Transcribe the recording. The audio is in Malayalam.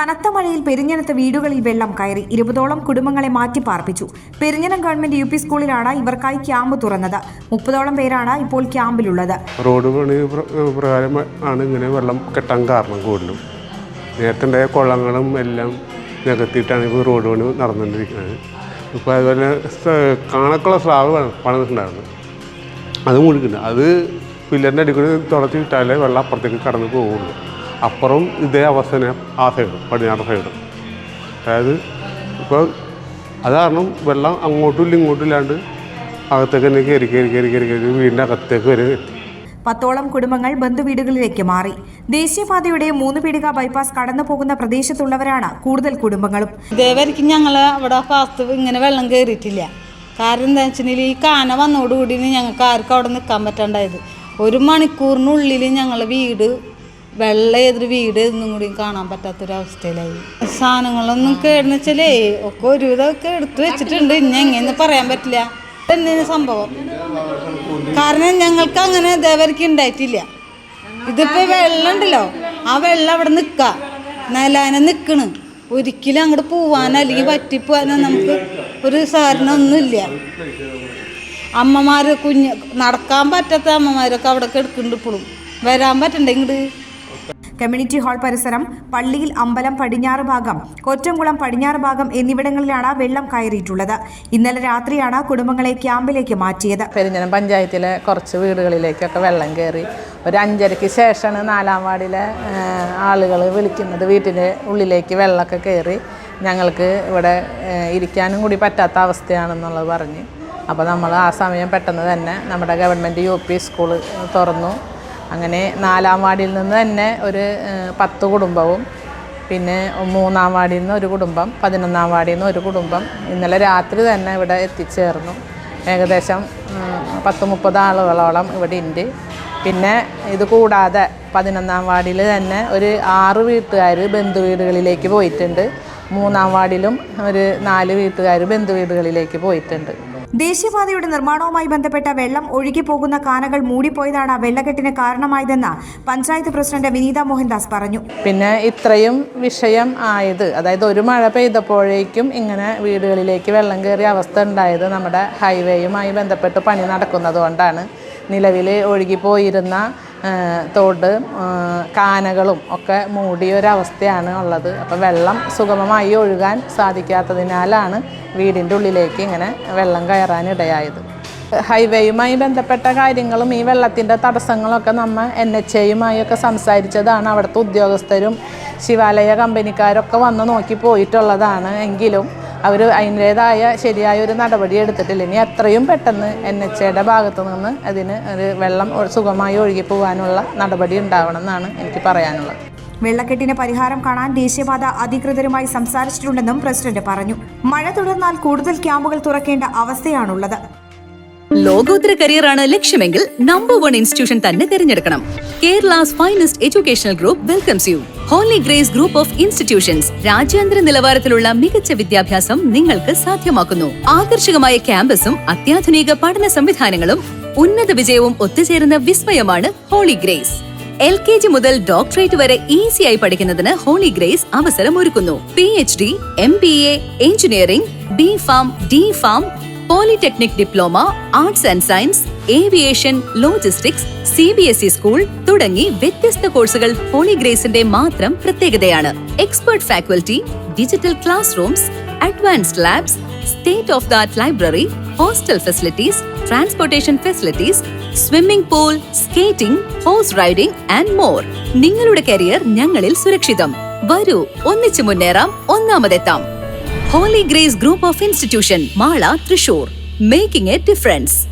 കനത്ത മഴയിൽ പെരിഞ്ഞനത്ത് വീടുകളിൽ വെള്ളം കയറി ഇരുപതോളം കുടുംബങ്ങളെ മാറ്റി പാർപ്പിച്ചു. പെരിഞ്ഞനം ഗവൺമെന്റ് യു പി സ്കൂളിലാണ് ഇവർക്കായി ക്യാമ്പ് തുറന്നത്. മുപ്പതോളം പേരാണ് ഇപ്പോൾ ക്യാമ്പിലുള്ളത്. റോഡ് പണി പ്രകാരമാണ് ഇങ്ങനെ വെള്ളം കെട്ടാൻ കാരണം കൂടുതലും. നേരത്തെ കുളങ്ങളും എല്ലാം നികത്തിയിട്ടാണ് ഇപ്പോൾ റോഡ് പണി നടന്നുകൊണ്ടിരിക്കുന്നത്. ഇപ്പോൾ അതുപോലെ കാണക്കുള്ള പണി- പണിതിട്ടുണ്ടായിരുന്നു. അത് മുഴുക്കുന്നുണ്ട് അത് പില്ലറിന്റെ അടിക്കൂടി തുടച്ച് വിട്ടാലേ വെള്ളം അപ്പുറത്തേക്ക് കടന്ന് പോവുള്ളൂ. അപ്പുറം ഇതേ അവസ്ഥ തന്നെ ആ സൈഡ് പടിഞ്ഞാറ് സൈഡ് അതായത് ഇപ്പോൾ അത് കാരണം വെള്ളം അങ്ങോട്ടും ഇല്ല ഇങ്ങോട്ടും ഇല്ലാണ്ട് അകത്തേക്ക് തന്നെ കയറി കയറി കയറി കയറി കയറി വീടിന്റെ അകത്തേക്ക് വരെ എത്തി. പത്തോളം കുടുംബങ്ങൾ ബന്ധുവീടുകളിലേക്ക് മാറി. ദേശീയപാതയുടെ മൂന്ന് പീടിക ബൈപ്പാസ് കടന്നു പോകുന്ന പ്രദേശത്തുള്ളവരാണ് കൂടുതൽ കുടുംബങ്ങളും. ഇതേവരെയ്ക്കും ഞങ്ങൾ അവിടെ ഭാഗത്ത് ഇങ്ങനെ വെള്ളം കയറിയിട്ടില്ല. കാരണം എന്താ വെച്ചിട്ടുണ്ടെങ്കിൽ ഈ കാന വന്നോടുകൂടി ഞങ്ങൾക്ക് ആർക്കും അവിടെ നിൽക്കാൻ പറ്റാണ്ടായത്. ഒരു മണിക്കൂറിനുള്ളിൽ ഞങ്ങളെ വീട് വെള്ളം ഏതൊരു വീട് ഒന്നും കൂടി കാണാൻ പറ്റാത്തൊരവസ്ഥയിലായി. സാധനങ്ങളൊന്നും കേടെന്ന് വെച്ചാലേ ഒക്കെ ഒരുവിധമൊക്കെ എടുത്തു വെച്ചിട്ടുണ്ട്. ഇനി എങ്ങനെയെന്ന് പറയാൻ പറ്റില്ല. എന്തിനു സംഭവം? കാരണം ഞങ്ങൾക്ക് അങ്ങനെ ഇതേവരക്ക് ഉണ്ടായിട്ടില്ല. ഇതിപ്പോ വെള്ളം ഉണ്ടല്ലോ. ആ വെള്ളം അവിടെ നിക്ക. നിലാനെ നിക്കണ്. ഒരിക്കലും അങ്ങോട്ട് പോവാനോ അല്ലെങ്കിൽ പറ്റിപ്പോവാനോ നമുക്ക് ഒരു സാധനം ഒന്നുമില്ല അമ്മമാര് കുഞ്ഞ് നടക്കാൻ പറ്റാത്ത അമ്മമാരൊക്കെ അവിടെ കിടക്കുന്നുണ്ട് ഇപ്പോഴും. വരാൻ പറ്റണ്ടെങ്കിൽ ഇങ്ങോട്ട് കമ്മ്യൂണിറ്റി ഹാൾ പരിസരം പള്ളിയിൽ അമ്പലം പടിഞ്ഞാറ് ഭാഗം കൊറ്റംകുളം പടിഞ്ഞാറ് ഭാഗം എന്നിവിടങ്ങളിലാണ് വെള്ളം കയറിയിട്ടുള്ളത്. ഇന്നലെ രാത്രിയാണ് കുടുംബങ്ങളെ ക്യാമ്പിലേക്ക് മാറ്റിയത്. പെരിഞ്ഞനം പഞ്ചായത്തിലെ കുറച്ച് വീടുകളിലേക്കൊക്കെ വെള്ളം കയറി. ഒരു അഞ്ചരയ്ക്ക് ശേഷമാണ് നാലാം വാർഡിലെ ആളുകൾ വിളിക്കുന്നത് വീട്ടിന്റെ ഉള്ളിലേക്ക് വെള്ളമൊക്കെ കയറി. ഞങ്ങൾക്ക് ഇവിടെ ഇരിക്കാനും കൂടി പറ്റാത്ത അവസ്ഥയാണെന്നുള്ളത് പറഞ്ഞ്. അപ്പോൾ നമ്മൾ ആ സമയം പെട്ടെന്ന് തന്നെ നമ്മുടെ ഗവൺമെന്റ് യു പി സ്കൂൾ തുറന്നു. അങ്ങനെ നാലാം വാർഡിൽ നിന്ന് തന്നെ ഒരു പത്ത് കുടുംബവും പിന്നെ മൂന്നാം വാർഡിൽ നിന്ന് ഒരു കുടുംബം പതിനൊന്നാം വാർഡിൽ നിന്ന് ഒരു കുടുംബം ഇന്നലെ രാത്രി തന്നെ ഇവിടെ എത്തിച്ചേർന്നു. ഏകദേശം പത്ത് മുപ്പത് ആളുകളോളം ഇവിടെ ഉണ്ട്. പിന്നെ ഇത് കൂടാതെ പതിനൊന്നാം വാർഡിൽ തന്നെ ഒരു ആറ് വീട്ടുകാർ ബന്ധുവീടുകളിലേക്ക് പോയിട്ടുണ്ട്. മൂന്നാം വാർഡിലും ഒരു നാല് വീട്ടുകാർ ബന്ധുവീടുകളിലേക്ക് പോയിട്ടുണ്ട്. ദേശീയപാതയുടെ നിർമ്മാണവുമായി ബന്ധപ്പെട്ട വെള്ളം ഒഴുകിപ്പോകുന്ന കാനകൾ മൂടിപ്പോയതാണ് വെള്ളക്കെട്ടിന് കാരണമായതെന്ന് പഞ്ചായത്ത് പ്രസിഡന്റ് വിനീത മോഹൻദാസ് പറഞ്ഞു. പിന്നെ ഇത്രയും വിഷയം ആയത് അതായത് ഒരു മഴ പെയ്തപ്പോഴേക്കും ഇങ്ങനെ വീടുകളിലേക്ക് വെള്ളം കയറിയ അവസ്ഥ ഉണ്ടായത് നമ്മുടെ ഹൈവേയുമായി ബന്ധപ്പെട്ട് പണി നടക്കുന്നത് കൊണ്ടാണ്. നിലവിൽ ഒഴുകിപ്പോയിരുന്ന തോട് കാനകളും ഒക്കെ മൂടിയ ഒരവസ്ഥയാണ് ഉള്ളത്. അപ്പോൾ വെള്ളം സുഗമമായി ഒഴുകാൻ സാധിക്കാത്തതിനാലാണ് വീടിന്റെ ഉള്ളിലേക്ക് ഇങ്ങനെ വെള്ളം കയറാനിടയായത് ഹൈവേയുമായി ബന്ധപ്പെട്ട കാര്യങ്ങളും ഈ വെള്ളത്തിന്റെ തടസ്സങ്ങളൊക്കെ നമ്മൾ എൻ എച്ച് എയുമായൊക്കെ സംസാരിച്ചതാണ്. അവിടുത്തെ ഉദ്യോഗസ്ഥരും ശിവാലയ കമ്പനിക്കാരൊക്കെ വന്ന് നോക്കി പോയിട്ടുള്ളതാണ്. എങ്കിലും അവർ അതിന്റേതായ ശരിയായ ഒരു നടപടി എടുത്തിട്ടില്ല. ഇനി എത്രയും പെട്ടെന്ന് എൻ എച്ച് എയുടെ ഭാഗത്തു നിന്ന് അതിന് ഒരു വെള്ളം സുഖമായി ഒഴുകി പോകാനുള്ള നടപടി ഉണ്ടാവണം എന്നാണ് എനിക്ക് പറയാനുള്ളത്. വെള്ളക്കെട്ടിന് പരിഹാരം കാണാൻ ദേശീയപാത അധികൃതരുമായി സംസാരിച്ചിട്ടുണ്ടെന്നും പ്രസിഡന്റ് പറഞ്ഞു. മഴ തുടർന്നാൽ കൂടുതൽ ക്യാമ്പുകൾ തുറക്കേണ്ട അവസ്ഥയാണുള്ളത്. ലോകോത്തര കരിയറാണ് ലക്ഷ്യമെങ്കിൽ നമ്പർ വൺ ഇൻസ്റ്റിറ്റ്യൂഷൻ തന്നെ തിരഞ്ഞെടുക്കണം. Kerala's finest educational group welcomes you Holy Grace group of institutions രാജ്യാന്തര നിലവാരത്തിലുള്ള മികച്ച വിദ്യാഭ്യാസം നിങ്ങൾക്ക് സാധ്യമാക്കുന്നു. ആകർഷകമായ ക്യാമ്പസും അത്യാധുനിക പഠന സംവിധാനങ്ങളും ഉന്നത വിജയവും ഒത്തുചേരുന്ന വിസ്മയമാണ് Holy Grace L K G മുതൽ ഡോക്ടറേറ്റ് വരെ ഈസിയായി പഠിക്കുന്നതിന് ഹോളി ഗ്രേസ് അവസരം ഒരുക്കുന്നു. P H D M B A engineering B pharm D pharm polytechnic diploma arts and science aviation logistics C B S E school തുടങ്ങി വ്യത്യസ്ത കോഴ്സുകൾ ഹോളിഗ്രേസിന്റെ മാത്രം പ്രത്യേകതയാണ്. Expert faculty digital class rooms advanced labs state of the library hostel facilities transportation facilities swimming pool skating horse riding and more നിങ്ങളുടെ കരിയർ ഞങ്ങളിൽ സുരക്ഷിതം. വരൂ ഒന്നിച്ചു മുന്നേറാം ഒന്നാമതെത്താം. Holy Grace group of institution Mala Thrissur. Making a difference